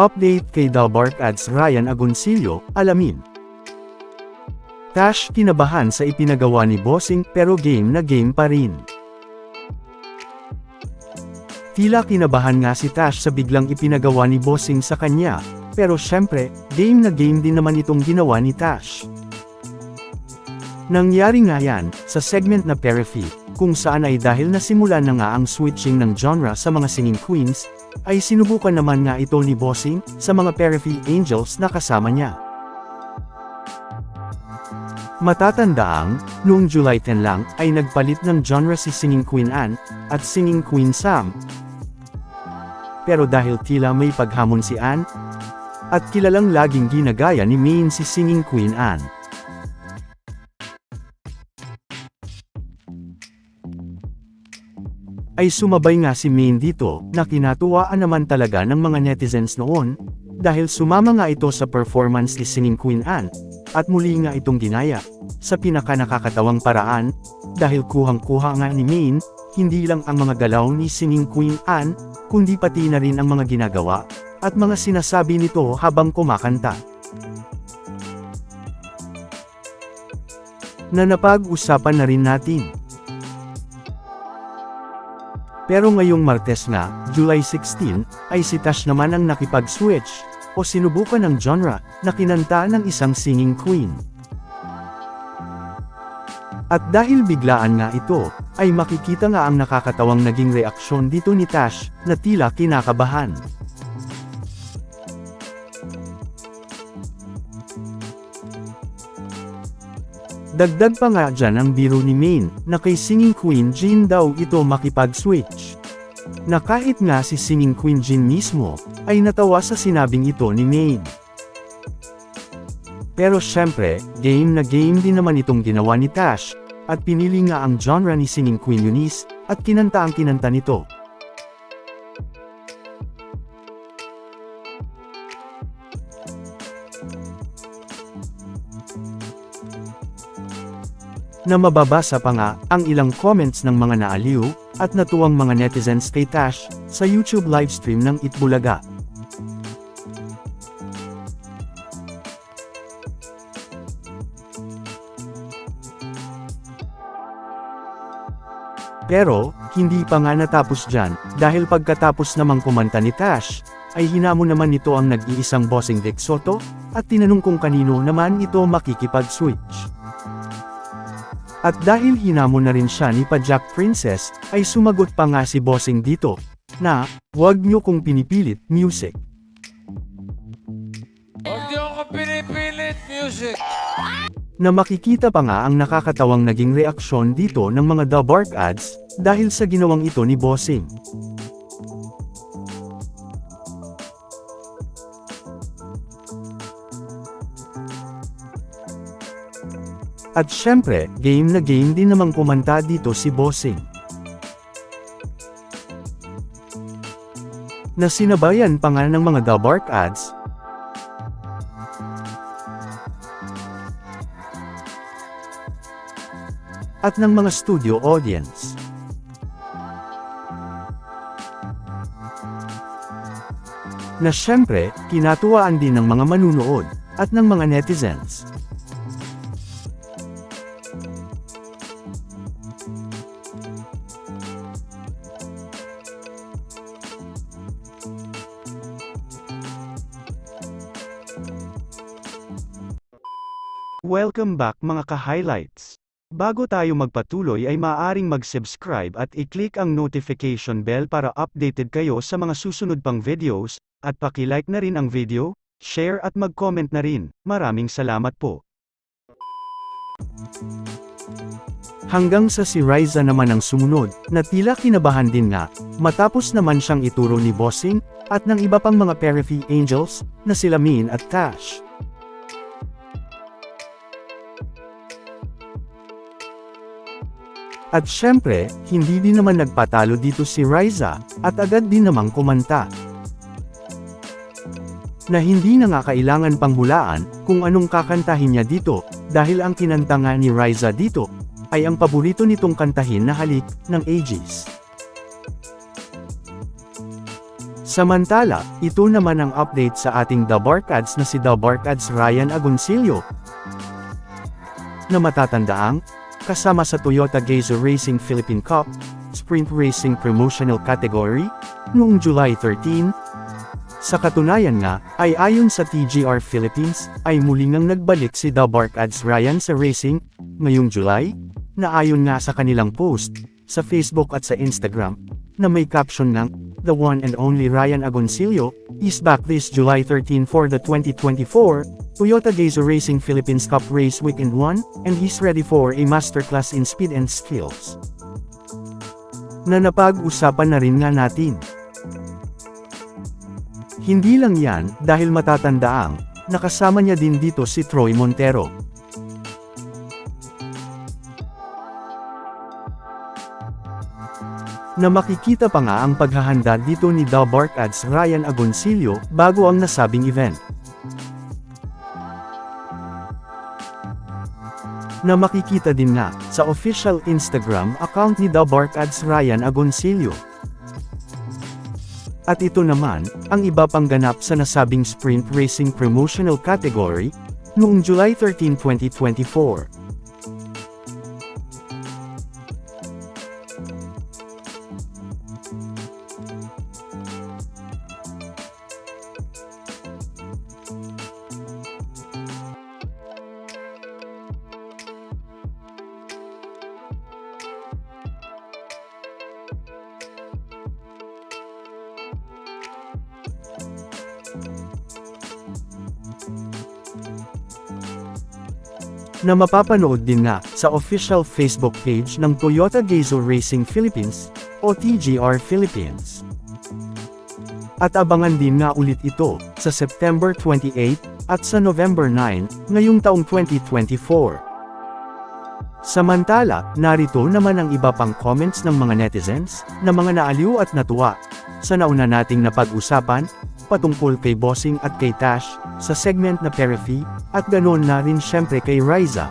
Update kay Dalbark Ads Ryan Agoncillo, alamin. Tash kinabahan sa ipinagawa ni Bossing pero game na game pa rin. Tila kinabahan nga si Tash sa biglang ipinagawa ni Bossing sa kanya, pero syempre, game na game din naman itong ginawa ni Tash. Nangyari nga yan, sa segment na Periphy, kung saan ay dahil nasimula na nga ang switching ng genre sa mga singing queens, ay sinubukan naman nga ito ni Bossing, sa mga Periphy Angels na kasama niya. Matatandaang, noong July 10 lang, ay nagpalit ng genre si Singing Queen Anne, at Singing Queen Sam. Pero dahil tila may paghamon si Anne, at kilalang laging ginagaya ni Maine si Singing Queen Anne. Ay sumabay nga si Maine dito, na kinatuwaan naman talaga ng mga netizens noon, dahil sumama nga ito sa performance ni Singing Queen Anne, at muli nga itong ginaya, sa pinaka nakakatawang paraan, dahil kuhang-kuha nga ni Maine, hindi lang ang mga galaw ni Singing Queen Anne, kundi pati na rin ang mga ginagawa, at mga sinasabi nito habang kumakanta. Na napag-usapan na rin natin. Pero ngayong Martes nga, July 16, ay si Tash naman ang nakipag-switch, o sinubukan ng genre, na kinanta ng isang singing queen. At dahil biglaan nga ito, ay makikita nga ang nakakatawang naging reaksyon dito ni Tash, na tila kinakabahan. Dagdag pa nga dyan ang biro ni Maine, na kay Singing Queen Jean daw ito makipag-switch. Na kahit nga si Singing Queen Jean mismo, ay natawa sa sinabing ito ni Maine. Pero syempre, game na game din naman itong ginawa ni Tash, at pinili nga ang genre ni Singing Queen Eunice, at kinanta ang kinanta nito. Na mababasa pa nga ang ilang comments ng mga naaliw at natuwang mga netizens kay Tash sa YouTube livestream ng Itbulaga. Pero, hindi pa nga natapos dyan, dahil pagkatapos namang kumanta ni Tash, ay hinamon naman nito ang nag-iisang bossing Dick Soto, at tinanong kung kanino naman ito makikipag-switch. At dahil hinamon na rin siya ni Pajak Princess, ay sumagot pa nga si Bossing dito, na, wag nyo kong pinipilit, music. Huwag ako pinipilit music. Na makikita pa nga ang nakakatawang naging reaksyon dito ng mga The Bark ads, dahil sa ginawang ito ni Bossing. At syempre, game na game din namang kumanta dito si Bossing. Na sinabayan pa nga ng mga The Bark ads, at ng mga studio audience. Na syempre, kinatuwaan din ng mga manunood, at ng mga netizens. Welcome back mga ka-highlights. Bago tayo magpatuloy ay maaaring mag-subscribe at i-click ang notification bell para updated kayo sa mga susunod pang videos, at paki-like na rin ang video, share at mag-comment na rin. Maraming salamat po. Hanggang sa si Riza naman ang sumunod, na tila kinabahan din nga, matapos naman siyang ituro ni Bossing, at ng iba pang mga Periphy Angels, na sila Min at Tash. At syempre, hindi din naman nagpatalo dito si Riza, at agad din namang kumanta. Na hindi na nga kailangan pang hulaan, kung anong kakantahin niya dito, dahil ang kinanta nga ni Riza dito, ay ang paborito nitong kantahin na halik, ng Aegis. Samantala, ito naman ang update sa ating The Barkads na si The Barkads Ryan Agoncillo. Na matatandaang, kasama sa Toyota Gazoo Racing Philippine Cup, Sprint Racing Promotional Category, noong July 13. Sa katunayan nga, ay ayon sa TGR Philippines, ay muli ngang nagbalik si The Barkads Ryan sa racing, ngayong July, na ayon nga sa kanilang post, sa Facebook at sa Instagram, na may caption ng, The one and only Ryan Agoncillo, is back this July 13 for the 2024, Toyota Gazoo Racing Philippines Cup Race Weekend 1, and he's ready for a masterclass in speed and skills. Na napag-usapan na rin nga natin. Hindi lang yan, dahil matatandaang, nakasama niya din dito si Troy Montero. Na makikita pa nga ang paghahanda dito ni The Barkads Ryan Agoncillo bago ang nasabing event. Na makikita din nga sa official Instagram account ni The Barkads Ryan Agoncillo. At ito naman, ang iba pang ganap sa nasabing sprint racing promotional category, noong July 13, 2024. Na mapapanood din nga sa official Facebook page ng Toyota Gazoo Racing Philippines, o TGR Philippines. At abangan din nga ulit ito, sa September 28, at sa November 9, ngayong taong 2024. Samantala, narito naman ang iba pang comments ng mga netizens, na mga naaliw at natuwa, sa nauna nating napag-usapan, patungkol kay Bossing at kay Tash, sa segment na Perifi, at ganoon na rin syempre kay Riza.